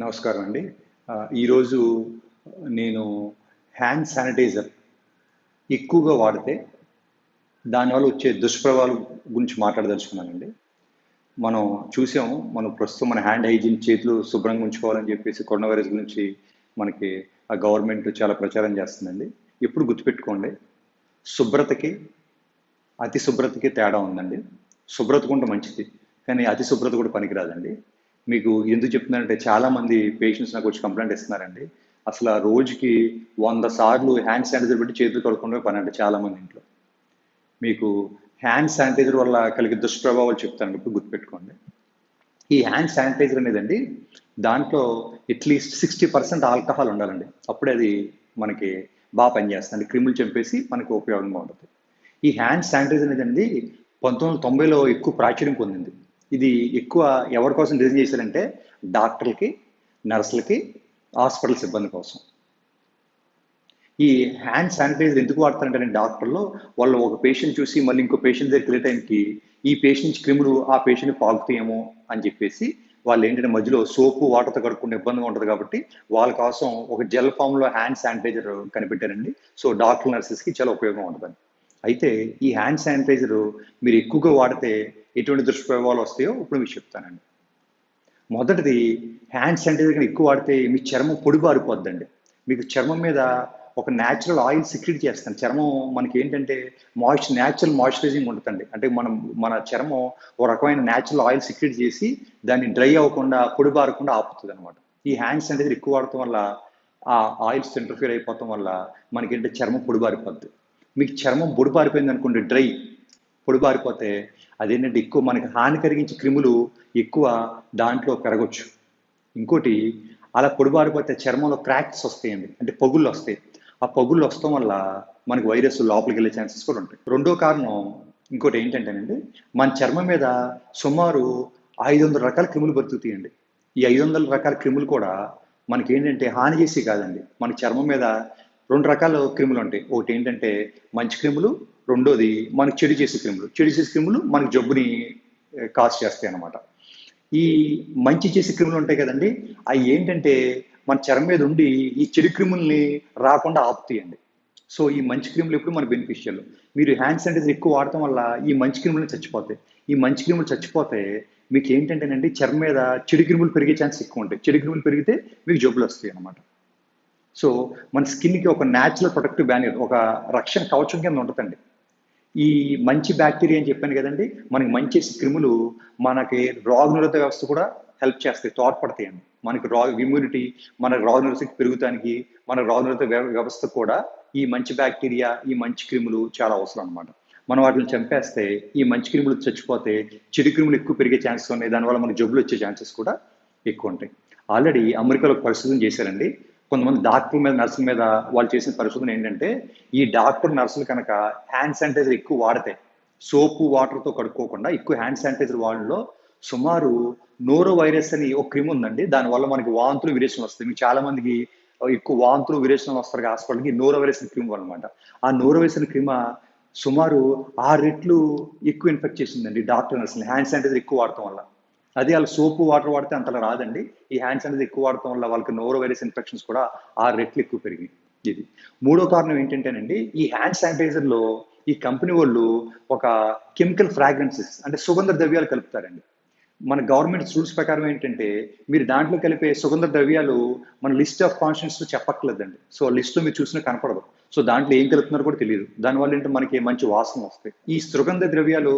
నమస్కారం అండి. ఈరోజు నేను హ్యాండ్ శానిటైజర్ ఎక్కువగా వాడితే దానివల్ల వచ్చే దుష్ప్రభావాల గురించి మాట్లాడదలుచుకున్నానండి. మనం చూసాము మనం ప్రస్తుతం మన హ్యాండ్ హైజీన్ చేతులు శుభ్రంగా ఉంచుకోవాలని చెప్పేసి కరోనా వైరస్ గురించి మనకి ఆ గవర్నమెంట్ చాలా ప్రచారం చేస్తుందండి. ఎప్పుడు గుర్తుపెట్టుకోండి శుభ్రతకి అతి శుభ్రతకి తేడా ఉందండి. శుభ్రత కూడా మంచిది కానీ అతి శుభ్రత కూడా పనికిరాదండి. మీకు ఎందుకు చెప్తున్నానంటే చాలా మంది పేషెంట్స్ నాకు వచ్చి కంప్లైంట్ ఇస్తున్నారండి. అసలు ఆ రోజుకి వంద సార్లు హ్యాండ్ శానిటైజర్ పెట్టి చేతులు కడుక్కునే పని అంటే చాలా మంది ఇంట్లో. మీకు హ్యాండ్ శానిటైజర్ వల్ల కలిగే దుష్ప్రభావాలు చెప్తాను ఇప్పుడు గుర్తుపెట్టుకోండి. ఈ హ్యాండ్ శానిటైజర్ అనేదండి దాంట్లో అట్లీస్ట్ సిక్స్టీ పర్సెంట్ ఆల్కహాల్ ఉండాలండి. అప్పుడే అది మనకి బాగా పనిచేస్తుంది. క్రిములు చంపేసి మనకి ఉపయోగంగా ఉంటుంది. ఈ హ్యాండ్ శానిటైజర్ అనేదండి పంతొమ్మిది వందల తొంభైలో ఎక్కువ ప్రాచుర్యం పొందింది. ఇది ఎక్కువ ఎవరి కోసం డిజైన్ చేశారంటే డాక్టర్లకి నర్సులకి హాస్పిటల్ సిబ్బంది కోసం. ఈ హ్యాండ్ శానిటైజర్ ఎందుకు వాడతారంటే డాక్టర్లు వాళ్ళు ఒక పేషెంట్ చూసి మళ్ళీ ఇంకో పేషెంట్ దగ్గరికి వెళ్ళే టైంకి ఈ పేషెంట్ క్రిములు ఆ పేషెంట్ పాకుతాయేమో అని చెప్పేసి వాళ్ళు ఏంటంటే మధ్యలో సోపు వాటర్తో కడుక్కునే ఇబ్బందిగా ఉంటుంది కాబట్టి వాళ్ళ కోసం ఒక జెల్ ఫామ్లో హ్యాండ్ శానిటైజర్ కనిపెట్టారండి. సో డాక్టర్ నర్సెస్కి చాలా ఉపయోగం ఉంటుంది అయితే ఈ హ్యాండ్ శానిటైజర్ మీరు ఎక్కువగా వాడితే ఎటువంటి దుష్ప్రభావాలు వస్తాయో ఇప్పుడు మీకు చెప్తానండి. మొదటిది హ్యాండ్ శానిటైజర్ కానీ ఎక్కువ వాడితే మీ చర్మం పొడిబారిపోద్దండి మీకు చర్మం మీద ఒక న్యాచురల్ ఆయిల్ సిక్రెట్ చేస్తాను. చర్మం మనకి ఏంటంటే మాయిశ్చర్ న్యాచురల్ మాయిశ్చరైజింగ్ ఉంటుందండి. అంటే మనం మన చర్మం ఒక రకమైన న్యాచురల్ ఆయిల్ సిక్రెట్ చేసి దాన్ని డ్రై అవ్వకుండా పొడి బారకుండా ఆపుతుంది అనమాట ఈ హ్యాండ్ శానిటైజర్ ఎక్కువ వాడటం వల్ల ఆ ఆయిల్స్ ఇంటర్ఫియర్ అయిపోవటం వల్ల మనకి ఏంటంటే చర్మం పొడి బారిపోద్ది మీకు చర్మం పొడిపారిపోయింది అనుకోండి డ్రై. పొడిపారిపోతే అదేంటంటే ఎక్కువ మనకి హాని కలిగించే క్రిములు ఎక్కువ దాంట్లో పెరగచ్చు. ఇంకోటి అలా పొడిపారిపోతే చర్మంలో క్రాక్స్ వస్తాయండి అంటే పగుళ్ళు వస్తాయి. ఆ పగుళ్ళు వస్తాం వల్ల మనకి వైరస్ లోపలికి వెళ్ళే ఛాన్సెస్ కూడా ఉంటాయి. రెండో కారణం ఇంకోటి ఏంటంటేనండి మన చర్మం మీద సుమారు ఐదు వందల రకాల క్రిములు బతుకుతాయండి. ఈ ఐదు వందల రకాల క్రిములు కూడా మనకి ఏంటంటే హాని చేసి కాదండి. మన చర్మం మీద రెండు రకాల క్రిములు ఉంటాయి. ఒకటి ఏంటంటే మంచి క్రిములు రెండోది మనకి చెడు చేసే క్రిములు. చెడు చేసే క్రిములు మనకి జబ్బుని కాజ్ చేస్తాయి అన్నమాట. ఈ మంచి చేసే క్రిములు ఉంటాయి కదండి అవి ఏంటంటే మన చర్మం మీద ఉండి ఈ చెడు క్రిముల్ని రాకుండా ఆపుతాయండి. సో ఈ మంచి క్రిములు ఎప్పుడు మన బెనిఫిషియల్ మీరు హ్యాండ్ శానిటైజర్ ఎక్కువ వాడటం వల్ల ఈ మంచి క్రిములు చచ్చిపోతాయి. ఈ మంచి క్రిములు చచ్చిపోతే మీకు ఏంటంటేనండి చర్మం మీద చెడు క్రిములు పెరిగే ఛాన్స్ ఎక్కువ ఉంటాయి. చెడు క్రిములు పెరిగితే మీకు జబ్బులు వస్తాయి అన్నమాట. సో మన స్కిన్కి ఒక న్యాచురల్ ప్రొటెక్టివ్ బ్యానియర్ ఒక రక్షణ కవచం కింద ఉంటుందండి. ఈ మంచి బ్యాక్టీరియా అని చెప్పాను కదండి మనకి మంచి క్రిములు మనకి రోగనిరోధక వ్యవస్థ కూడా హెల్ప్ చేస్తాయి తోడ్పడతాయండి మనకి రా ఇమ్యూనిటీ మన రోగనిరోధక పెరుగుతానికి మన రోగనిరోధక వ్య- వ్యవస్థ కూడా ఈ మంచి బ్యాక్టీరియా ఈ మంచి క్రిములు చాలా అవసరం అనమాట మనం వాటిని చంపేస్తే ఈ మంచి క్రిములు చచ్చిపోతే చెడు క్రిములు ఎక్కువ పెరిగే ఛాన్సెస్ ఉన్నాయి. దానివల్ల మనకి జబ్బులు వచ్చే ఛాన్సెస్ కూడా ఎక్కువ ఉంటాయి. ఆల్రెడీ అమెరికాలో పరిశోధన చేశారండి. కొంతమంది డాక్టర్ మీద నర్సుల మీద వాళ్ళు చేసిన పరిశోధన ఏంటంటే ఈ డాక్టర్ నర్సులు కనుక హ్యాండ్ శానిటైజర్ ఎక్కువ వాడితే సోపు వాటర్తో కడుక్కోకుండా ఎక్కువ హ్యాండ్ శానిటైజర్ వాడడంలో సుమారు నోరో వైరస్ అని ఒక క్రిమి ఉందండి. దానివల్ల మనకి వాంతులు విరేచనలు వస్తాయి. మీకు చాలా మందికి ఎక్కువ వాంతులు విరేచనలు వస్తారు హాస్పిటల్కి. నోరో వైరస్ క్రిమి అనమాట ఆ నోరో వైరస్ క్రిమ సుమారు ఆరు రెట్లు ఎక్కువ ఇన్ఫెక్ట్ చేసిందండి డాక్టర్ నర్సులు. హ్యాండ్ శానిటైజర్ ఎక్కువ వాడటం వల్ల. అది వాళ్ళు సోపు వాటర్ వాడితే అంతలా రాదండి. ఈ హ్యాండ్స్ అనేది ఎక్కువ వాడటం వల్ల వాళ్ళకి నోరో వైరస్ ఇన్ఫెక్షన్స్ కూడా ఆ రెట్లు ఎక్కువ పెరిగినాయి. ఇది మూడో కారణం ఏంటంటేనండి ఈ హ్యాండ్ శానిటైజర్లో ఈ కంపెనీ వాళ్ళు ఒక కెమికల్ ఫ్రాగ్రెన్సెస్ అంటే సుగంధ ద్రవ్యాలు కలుపుతారండి. మన గవర్నమెంట్ రూల్స్ ప్రకారం ఏంటంటే మీరు దాంట్లో కలిపే సుగంధ ద్రవ్యాలు మన లిస్ట్ ఆఫ్ కాన్షియన్స్ చెప్పక్కర్లేదండి. సో లిస్ట్ మీరు చూసినా కనపడదు సో దాంట్లో ఏం కలుపుతున్నారో కూడా తెలియదు. దానివల్ల ఏంటంటే మనకి మంచి వాసన వస్తాయి. ఈ సుగంధ ద్రవ్యాలు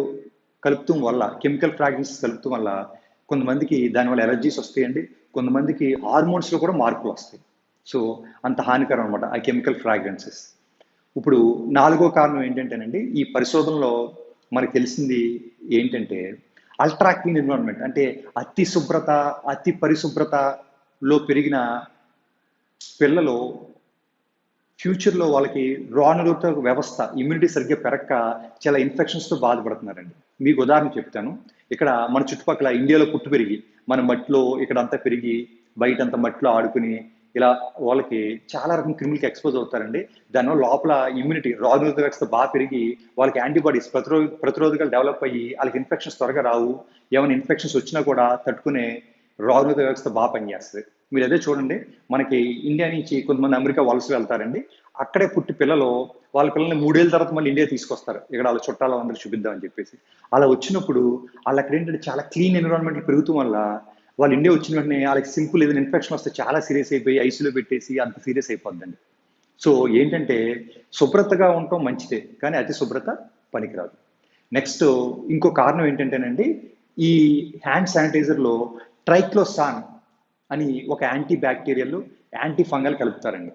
కలుపుతం వల్ల కెమికల్ ఫ్రాగ్రెన్సెస్ కలుపుతూ వల్ల కొంతమందికి దానివల్ల ఎలర్జీస్ వస్తాయండి. కొంతమందికి హార్మోన్స్లో కూడా మార్పులు వస్తాయి. సో అంత హానికరం అనమాట ఆ కెమికల్ ఫ్రాగ్రెన్సెస్. ఇప్పుడు నాలుగో కారణం ఏంటంటేనండి ఈ పరిశోధనలో మనకు తెలిసింది ఏంటంటే అల్ట్రా క్లీన్ ఎన్విరాన్మెంట్ అంటే అతి శుభ్రత అతి పరిశుభ్రతలో పెరిగిన పిల్లలు ఫ్యూచర్లో వాళ్ళకి రోగనిరోధక వ్యవస్థ ఇమ్యూనిటీ సరిగ్గా పెరక్క చాలా ఇన్ఫెక్షన్స్తో బాధపడుతున్నారండి. మీకు ఉదాహరణ చెప్తాను. ఇక్కడ మన చుట్టుపక్కల ఇండియాలో పుట్టు పెరిగి మన మట్టిలో ఇక్కడ అంతా పెరిగి బయట అంతా మట్టిలో ఆడుకుని ఇలా వాళ్ళకి చాలా రకం క్రిములకి ఎక్స్పోజ్ అవుతారండి. దానివల్ల లోపల ఇమ్యూనిటీ రోగనిరోధక వ్యవస్థ బాగా పెరిగి వాళ్ళకి యాంటీబాడీస్ ప్రతిరో ప్రతిరోధకాలు డెవలప్ అయ్యి వాళ్ళకి ఇన్ఫెక్షన్స్ త్వరగా రావు. ఏమైనా ఇన్ఫెక్షన్స్ వచ్చినా కూడా తట్టుకునే రోగనిరోధక వ్యవస్థ బాగా పనిచేస్తుంది. మీరు అదే చూడండి మనకి ఇండియా నుంచి కొంతమంది అమెరికా వలస వెళ్తారండి. అక్కడే పుట్టి పిల్లలు వాళ్ళ పిల్లల్ని మూడేళ్ళ తర్వాత మళ్ళీ ఇండియా తీసుకొస్తారు. ఇక్కడ వాళ్ళ చుట్టాలు అందరూ చూపిద్దామని చెప్పేసి. అలా వచ్చినప్పుడు వాళ్ళు అక్కడ ఏంటంటే చాలా క్లీన్ ఎన్విరాన్మెంట్ పెరుగుతూ వల్ల వాళ్ళు ఇండియా వచ్చిన వెంటనే వాళ్ళకి సింపుల్ ఏదైనా ఇన్ఫెక్షన్ వస్తే చాలా సీరియస్ అయిపోయి ఐసీలో పెట్టేసి అంత సీరియస్ అయిపోద్దండి. సో ఏంటంటే శుభ్రతగా ఉండటం మంచిదే కానీ అతి శుభ్రత పనికిరాదు. నెక్స్ట్ ఇంకో కారణం ఏంటంటేనండి ఈ హ్యాండ్ శానిటైజర్లో ట్రైక్లోసాన్ అని ఒక యాంటీ బ్యాక్టీరియల్ యాంటీ ఫంగల్ కలుపుతారండి.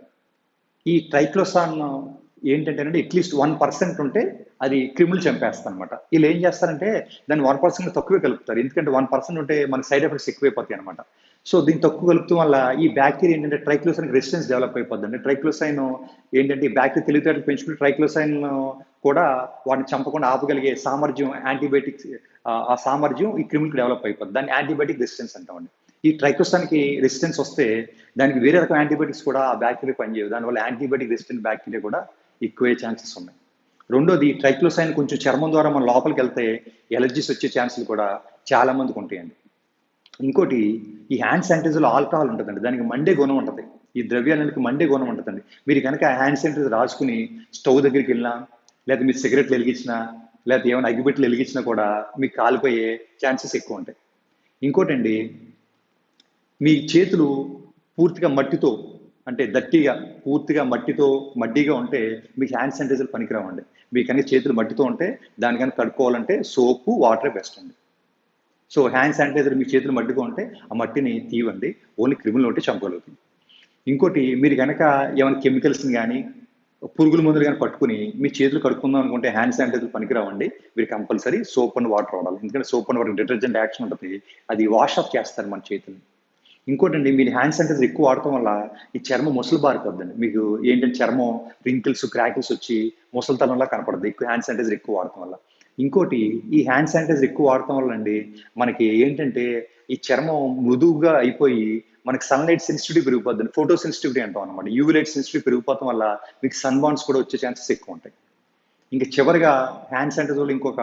ఈ ట్రైక్లోసాన్ ఏంటంటేనండి అట్లీస్ట్ వన్ పర్సెంట్ ఉంటే అది క్రిములు చంపేస్తాను అనమాట వీళ్ళు ఏం చేస్తారంటే దాన్ని వన్ పర్సెంట్ తక్కువే కలుపుతారు. ఎందుకంటే వన్ పర్సెంట్ ఉంటే మనకి సైడ్ ఎఫెక్ట్స్ ఎక్కువైపోతాయి అనమాట సో దీన్ని తక్కువ కలుపుతాం వల్ల ఈ బ్యాక్టీరియా ఏంటంటే ట్రైక్లోసైన్ రెసిస్టెన్స్ డెవలప్ అయిపోద్ది అంటే ట్రైక్లోసైన్ ఏంటంటే ఈ బ్యాక్టీరియా తెలివితేటలు పెంచుకుని ట్రైక్లోసైన్ కూడా వాటిని చంపకుండా ఆపగలిగే సామర్థ్యం యాంటీబయాటిక్స్ ఆ సామర్థ్యం ఈ క్రిములకు డెవలప్ అయిపోద్ది. దాన్ని యాంటీబయాటిక్ రెసిస్టెన్స్ అంటామండి. ఈ ట్రైక్లోసాన్కి రెసిస్టెన్స్ వస్తే దానికి వేరే రకం యాంటీబయాటిక్స్ కూడా ఆ బ్యాక్టీరియా పనిచేయవు. దానివల్ల యాంటీబయాటిక్ రెసిస్టెంట్ బ్యాక్టీరియా కూడా ఎక్కువే ఛాన్సెస్ ఉన్నాయి. రెండోది ట్రైక్లోసైన్ కొంచెం చర్మం ద్వారా మన లోపలికి వెళ్తే ఎలర్జీస్ వచ్చే ఛాన్సులు కూడా చాలా మందికి ఉంటాయండి. ఇంకోటి ఈ హ్యాండ్ శానిటైజర్లో ఆల్కహాల్ ఉంటుందండి. దానికి మండే గుణం ఉంటుంది. ఈ ద్రవ్యాలకి మండే గుణం ఉంటుందండి. మీరు కనుక హ్యాండ్ శానిటైజర్ రాసుకుని స్టవ్ దగ్గరికి వెళ్ళినా లేదా మీరు సిగరెట్లు వెలిగించినా లేదా ఏమైనా అగ్గిపెట్లు వెలిగించినా కూడా మీకు కాలిపోయే ఛాన్సెస్ ఎక్కువ ఉంటాయి. ఇంకోటండి మీ చేతులు పూర్తిగా మట్టితో అంటే దట్టిగా పూర్తిగా మట్టితో మడ్డీగా ఉంటే మీకు హ్యాండ్ శానిటైజర్ పనికిరావండి. మీ కనుక చేతులు మట్టితో ఉంటే దానికన్నా కడుక్కోవాలంటే సోపు వాటరే బెస్ట్ అండి. సో హ్యాండ్ శానిటైజర్ మీ చేతులు మట్టిగా ఉంటే ఆ మట్టిని తీవండి ఓన్లీ క్రిములు ఉంటే చంపగలుగుతుంది ఇంకోటి మీరు కనుక ఏమైనా కెమికల్స్ని కానీ పురుగుల మందులు కానీ పట్టుకుని మీ చేతులు కడుక్కుందాం అనుకుంటే హ్యాండ్ శానిటైజర్ పనికిరావండి. మీరు కంపల్సరీ సోప్ అండ్ వాటర్ వాడాలి. ఎందుకంటే soap and water detergent action ఉంటుంది. అది వాష్ ఆఫ్ చేస్తారు మన చేతులు ఇంకోటండి మీరు హ్యాండ్ శానిటైజర్ ఎక్కువ వాడటం వల్ల ఈ చర్మం ముసలు బారిపోద్దండి. మీకు ఏంటంటే చర్మం రింకిల్స్ క్రాకిల్స్ వచ్చి ముసలితనంలా కనపడుతుంది ఎక్కువ హ్యాండ్ శానిటైజర్ ఎక్కువ వాడటం వల్ల. ఇంకోటి ఈ హ్యాండ్ శానిటైజర్ ఎక్కువ వాడటం వల్ల అండి మనకి ఏంటంటే ఈ చర్మం మృదువుగా అయిపోయి మనకి సన్లైట్ సెన్సిటివిటీ పెరిగిపోద్ది ఫోటో సెన్సిటివిటీ అంటాం అనమాట యూవిలైట్ సెన్సిటివిటీ పెరిగిపోవడం వల్ల మీకు సన్ బాండ్స్ కూడా వచ్చే ఛాన్సెస్ ఎక్కువ ఉంటాయి. ఇంకా చివరిగా హ్యాండ్ శానిటైజర్లో ఇంకొక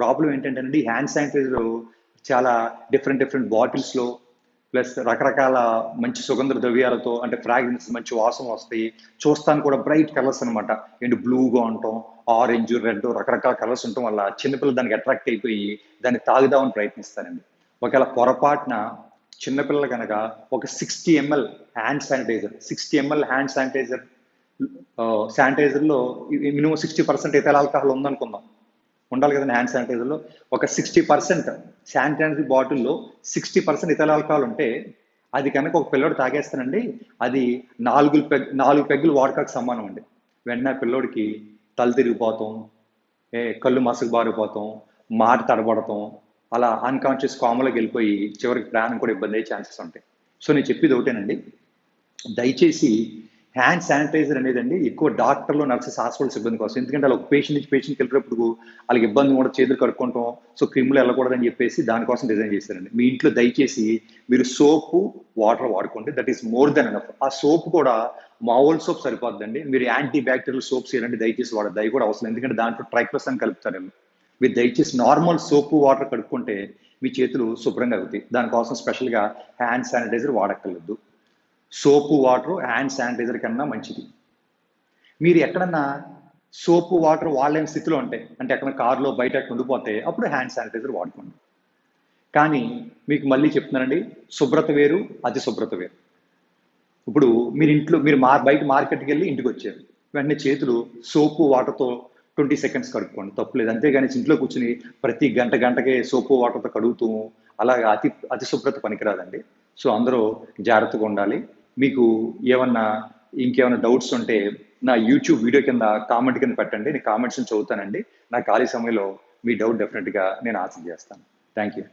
ప్రాబ్లం ఏంటంటే అండి హ్యాండ్ శానిటైజర్ చాలా డిఫరెంట్ డిఫరెంట్ బాటిల్స్లో ప్లస్ రకరకాల మంచి సుగంధ ద్రవ్యాలతో అంటే ఫ్రాగ్రెన్స్ మంచి వాసన వస్తాయి. చూస్తాను కూడా బ్రైట్ కలర్స్ అనమాట ఏంటి? బ్లూగా ఉండటం ఆరెంజ్ రెడ్ రకరకాల కలర్స్ ఉండటం వల్ల చిన్నపిల్లలు దానికి అట్రాక్ట్ అయిపోయి దాన్ని తాగుదామని ప్రయత్నిస్తారండి. ఒకవేళ పొరపాటున చిన్నపిల్లలు కనుక ఒక sixty ML hand sanitizer sixty ML hand sanitizer శానిటైజర్లో minimum sixty percent ఇతర ఆల్కహాల్ ఉందనుకుందాం. ఉండాలి కదండి హ్యాండ్ శానిటైజర్లో ఒక సిక్స్టీ పర్సెంట్ శానిటైజర్ బాటిల్లో సిక్స్టీ పర్సెంట్ ఇతర ఆల్కహాల్ ఉంటే అది కనుక ఒక పిల్లోడు తాగేస్తానండి అది నాలుగు పెగ్ నాలుగు పెగ్గులు వాడకాకు సమానం అండి. వెంటనే పిల్లోడికి తల తిరిగిపోతాం ఏ కళ్ళు మసకు బారిపోతాం మాట తడబడతాం అలా అన్కాన్షియస్ కామలోకి వెళ్ళిపోయి చివరికి ప్రాణం కూడా ఇబ్బంది అయ్యే ఛాన్సెస్ ఉంటాయి. సో నేను చెప్పేది ఒకటేనండి దయచేసి హ్యాండ్ శానిటైజర్ అనేది అండి ఎక్కువ డాక్టర్లు నర్సెస్ హాస్పిటల్ సిబ్బంది కోసం. ఎందుకంటే వాళ్ళు ఒక పేషెంట్ నుంచి పేషెంట్కి వెళ్ళేటప్పుడు వాళ్ళకి ఇబ్బంది కూడా చేతులు కడుక్కుంటాం సో క్రిములు వెళ్ళకూడదని చెప్పేసి దానికోసం డిజైన్ చేశారండి. మీ ఇంట్లో దయచేసి మీరు సోపు వాటర్ వాడుకోండి. That is more than enough ఆ సోప్ కూడా మామూలు సోప్ సరిపోద్దండి. మీరు యాంటీ బ్యాక్టీరియల్ సోప్స్ ఏంటంటే దయచేసి వాడద్దు అవి కూడా అవసరం ఎందుకంటే దాంట్లో ట్రైక్లోసన్ కలుపుతారండి మీరు దయచేసి నార్మల్ సోపు వాటర్ కడుక్కుంటే మీ చేతులు శుభ్రంగా అవుతాయి. దానికోసం స్పెషల్గా హ్యాండ్ శానిటైజర్ వాడక్కర్లేదు. సోపు వాటర్ హ్యాండ్ శానిటైజర్ కన్నా మంచిది. మీరు ఎక్కడన్నా సోపు వాటర్ వాడలేని స్థితిలో ఉంటాయి అంటే ఎక్కడ కారులో బయట ఉండిపోతే అప్పుడు హ్యాండ్ శానిటైజర్ వాడుకోండి. కానీ మీకు మళ్ళీ చెప్తున్నానండి శుభ్రత వేరు అతి శుభ్రత వేరు. ఇప్పుడు మీరు ఇంట్లో మీరు మా బయట మార్కెట్కి వెళ్ళి ఇంటికి వచ్చారు. వెంటనే చేతులు సోపు వాటర్తో ట్వంటీ సెకండ్స్ కడుక్కోండి. తప్పులేదు అంతేగాని ఇంట్లో కూర్చుని ప్రతి గంట గంటకే సోపు వాటర్తో కడుగుతూ అలాగా అతి అతి శుభ్రత పనికిరాదండి. సో అందరూ జాగ్రత్తగా ఉండాలి. మీకు ఏమన్నా ఇంకేమైనా డౌట్స్ ఉంటే నా యూట్యూబ్ వీడియో కింద కామెంట్ కింద పెట్టండి. నేను కామెంట్స్ని చదువుతానండి. నా ఖాళీ సమయంలో మీ డౌట్ డెఫినెట్గా నేను ఆన్సర్ చేస్తాను. Thank you